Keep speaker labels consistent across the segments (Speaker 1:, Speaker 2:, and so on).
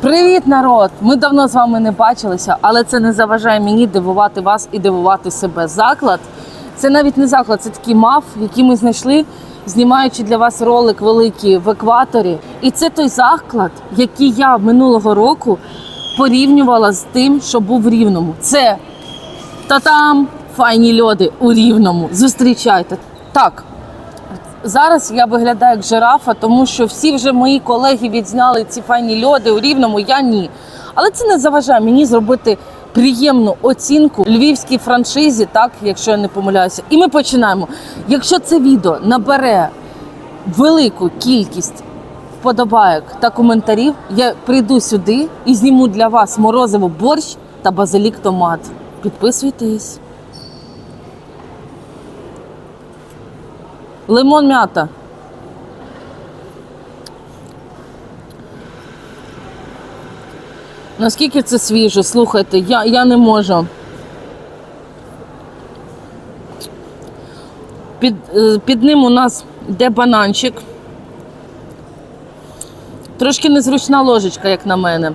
Speaker 1: Привіт, народ! Ми давно з вами не бачилися, але це не заважає мені дивувати вас і дивувати себе. Заклад це навіть не заклад, це такий маф, який ми знайшли, знімаючи для вас ролик великий в екваторі. І це той заклад, який я минулого року порівнювала з тим, що був в рівному. Це та-там файні льоди у рівному. Зустрічайте. Так, Зараз я виглядаю як жирафа, тому що всі вже мої колеги відзняли ці файні льоди у рівному, я ні. Але це не заважає мені зробити приємну оцінку львівській франшизі, так, якщо я не помиляюся. І ми починаємо. Якщо це відео набере велику кількість вподобайок та коментарів, я прийду сюди і зніму для вас морозиво борщ та базилік томат. Підписуйтесь. Лимон м'ята. Наскільки це свіже? Слухайте, я, я не можу. Під, е, під ним у нас йде бананчик. Трошки незручна ложечка, як на мене.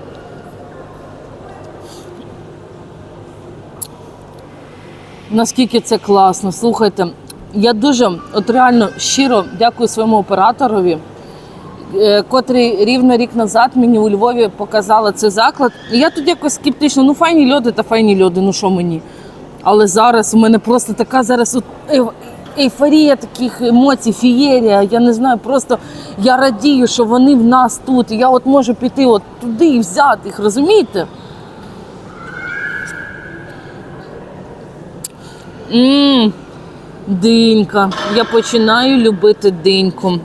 Speaker 1: Наскільки це класно. Слухайте, я дуже от реально щиро дякую своєму операторові, е, котрий рівно рік назад мені у Львові показала цей заклад. І я тут якось скептично, ну файні льоди та файні льоди, ну що мені. Але зараз у мене просто така зараз от ейфорія таких емоцій, фієрія. Я не знаю, просто я радію, що вони в нас тут. Я от можу піти от туди і взяти їх, розумієте? Мм, динька. Я починаю любити диньку.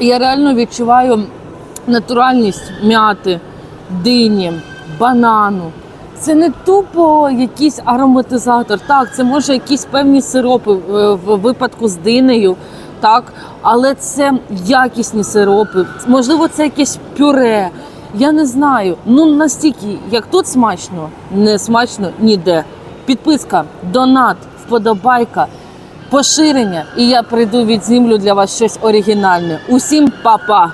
Speaker 1: Я реально відчуваю натуральність м'яти, дині, банану. Це не тупо якийсь ароматизатор. Так, це може якісь певні сиропи е, в випадку з динею, так, але це якісні сиропи. Можливо, це якесь пюре. Я не знаю. Ну настільки, як тут смачно, не смачно ніде. Підписка, донат, вподобайка, поширення, і я прийду від землю для вас щось оригінальне. Усім па-па!